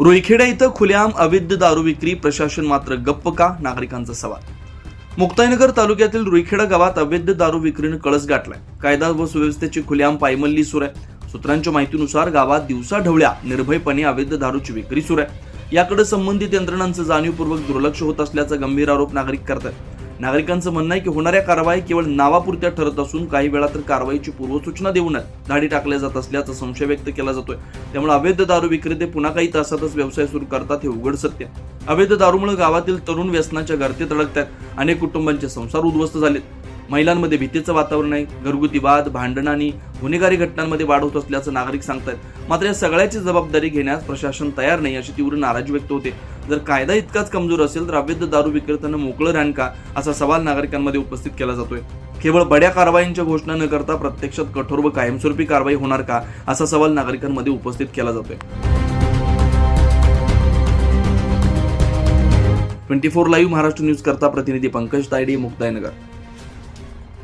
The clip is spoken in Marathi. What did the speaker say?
रुईखेडा इथं खुलेआम अवैध दारू विक्री प्रशासन मात्र गप्प का? नागरिकांचा सवाल. मुक्ताईनगर तालुक्यातील रुईखेडा गावात अवैध दारू विक्रीनं कळस गाठलाय. कायदा व सुव्यवस्थेची खुलेआम पायमल्ली सुरू आहे. सूत्रांच्या माहितीनुसार गावात दिवसा ढवळ्या निर्भयपणे अवैध दारूची विक्री सुरू आहे. याकडे संबंधित यंत्रणांचं जाणीवपूर्वक दुर्लक्ष होत असल्याचा गंभीर आरोप नागरिक करतात नागरिकांचं म्हणणं आहे की होणाऱ्या कारवाई केवळ नावापुरत्या ठरत असून काही वेळा तर कारवाईची पूर्वसूचना देऊनच धाडी टाकल्या जात असल्याचा संशय व्यक्त केला जातोय. त्यामुळे अवैध दारू विक्रेते पुन्हा काही तासातच व्यवसाय सुरू करतात हे उघड सत्य. अवैध दारूमुळे गावातील तरुण व्यसनाच्या गर्दीत अडकतात. अनेक कुटुंबांचे संसार उद्ध्वस्त झालेत. महिलांमध्ये भीतीचं वातावरण आहे. घरगुती वाद भांडण आणि गुन्हेगारी घटनांमध्ये वाढ होत असल्याचं नागरिक सांगतात मात्र या सगळ्याची जबाबदारी घेण्यास प्रशासन तयार नाही अशी तीव्र नाराजी व्यक्त होते. जर कायदा इतकाच कमजोर असेल तर अवैध दारू विक्रेत्यांना मोकळं राहण का? असा सवाल नागरिकांमध्ये उपस्थित केला जातोय. केवळ बड्या कारवाईंच्या घोषणा न करता प्रत्यक्षात कठोर व कायमस्वरूपी कारवाई होणार का? असा सवाल नागरिकांमध्ये उपस्थित केला जातोय. Twenty four live Maharashtra news करता प्रतिनिधी पंकज तायडे मुक्ताईनगर